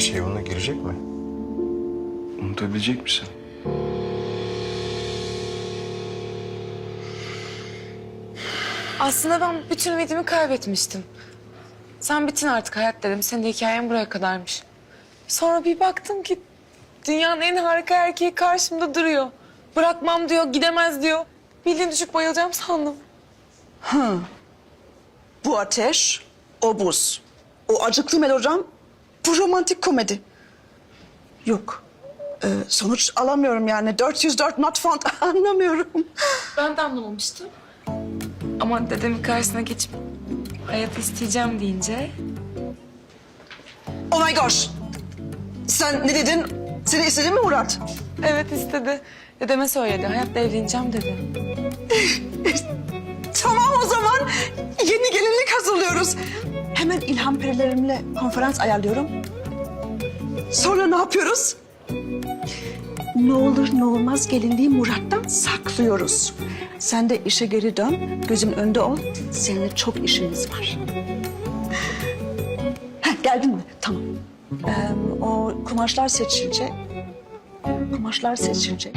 şey yoluna girecek mi? Unutabilecek misin? Aslında ben bütün ümidimi kaybetmiştim. Sen bitin artık hayat dedim. Senin de hikayen buraya kadarmış. Sonra bir baktım ki dünyanın en harika erkeği karşımda duruyor. Bırakmam diyor, gidemez diyor. Bildiğin düşüp bayılacağım sandım. Bu ateş, o buz. O acıklı melodram, bu romantik komedi. Yok. Ee, sonuç alamıyorum yani. 404 not found anlamıyorum. Ben de anlamamıştım. Ama dedemin karşısına geçip hayatı isteyeceğim deyince... Oh my gosh. Sen ne dedin? Seni istedin mi Murat? Evet istedi. Dedeme söyledi. Hayatla evleneceğim dedi. Tamam o zaman. Yeni gelinlik hazırlıyoruz. Hemen İlham Perilerimle konferans ayarlıyorum. Sonra ne yapıyoruz? Ne olur ne olmaz gelinliği Murat'tan saklıyoruz. Sen de işe geri dön, gözüm önünde ol. Seninle çok işimiz var. Heh, geldin mi? Tamam. Ee, o kumaşlar seçilecek. Kumaşlar seçilecek.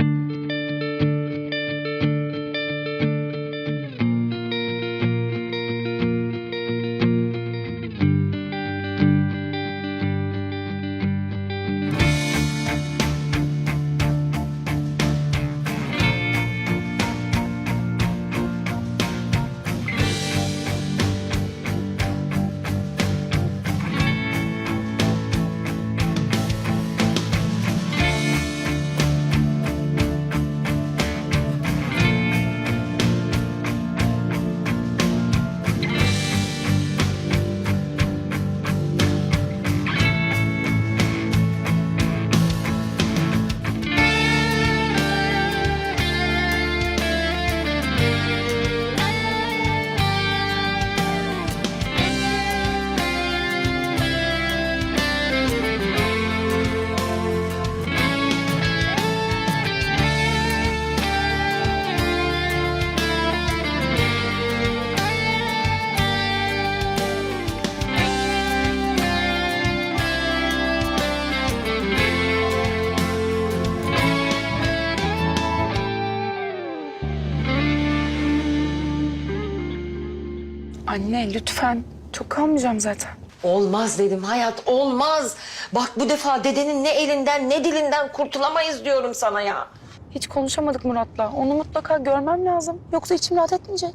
Anne lütfen. Çok kalmayacağım zaten. Olmaz dedim hayat olmaz. Bak bu defa dedenin ne elinden ne dilinden kurtulamayız diyorum sana ya. Hiç konuşamadık Murat'la. Onu mutlaka görmem lazım. Yoksa içim rahat etmeyecek.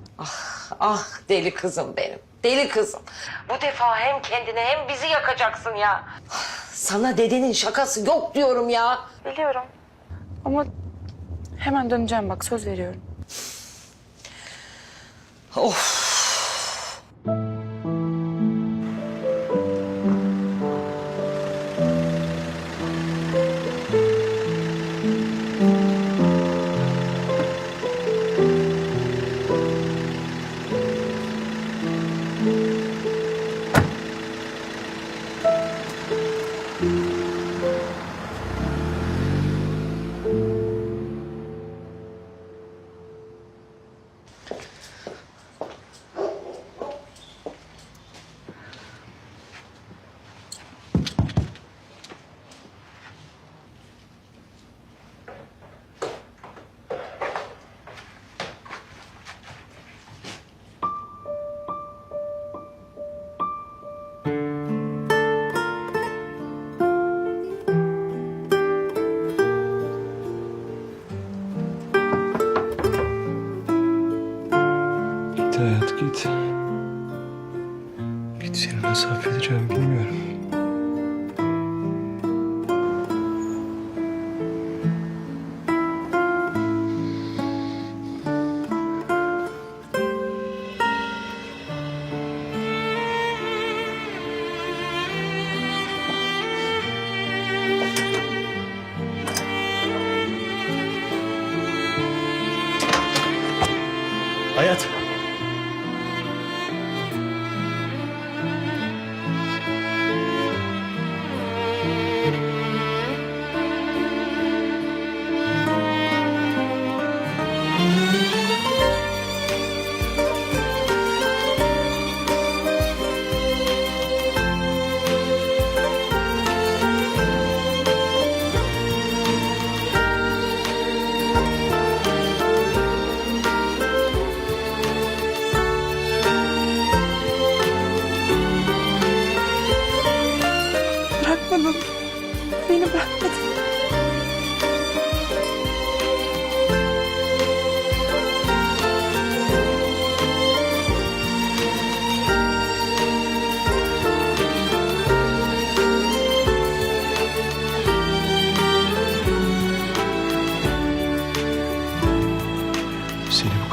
Ah deli kızım benim. Deli kızım. Bu defa hem kendini hem bizi yakacaksın ya. Sana dedenin şakası yok diyorum ya. Biliyorum. Ama hemen döneceğim bak söz veriyorum. Of. Hayat git. Git seni nasıl affedeceğim bilmiyorum.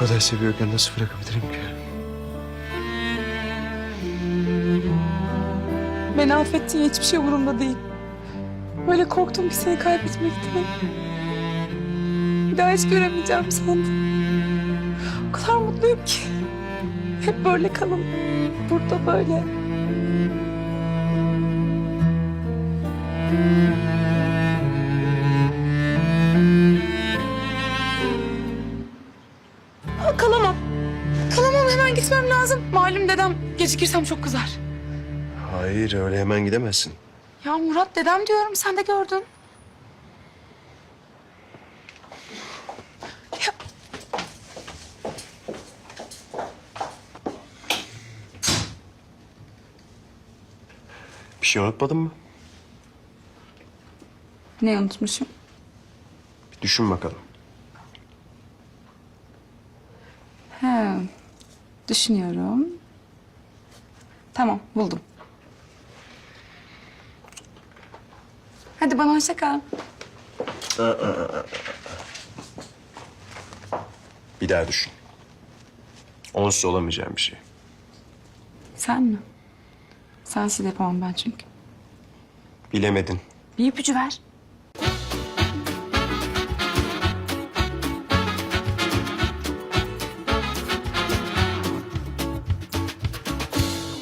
Kadar seviyorken nasıl bırakabilirim ki? Beni affettin ya hiçbir şey umurumda değil. Böyle korktum ki seni kaybetmekten. Bir daha hiç göremeyeceğim sandım. O kadar mutluyum ki. Hep böyle kalın. Burada böyle. Dedem gecikirsem çok kızar. Hayır öyle hemen gidemezsin. Ya Murat dedem diyorum sen de gördün. Ya. Bir şey unutmadın mı? Ne unutmuşum? Bir düşün bakalım. He. Düşünüyorum. Tamam buldum. Hadi bana hoşça kal. Bir daha düşün. Onsuz olamayacağım bir şey. Sen mi? Sensiz yapamam ben çünkü. Bilemedin. Bir ipucu ver.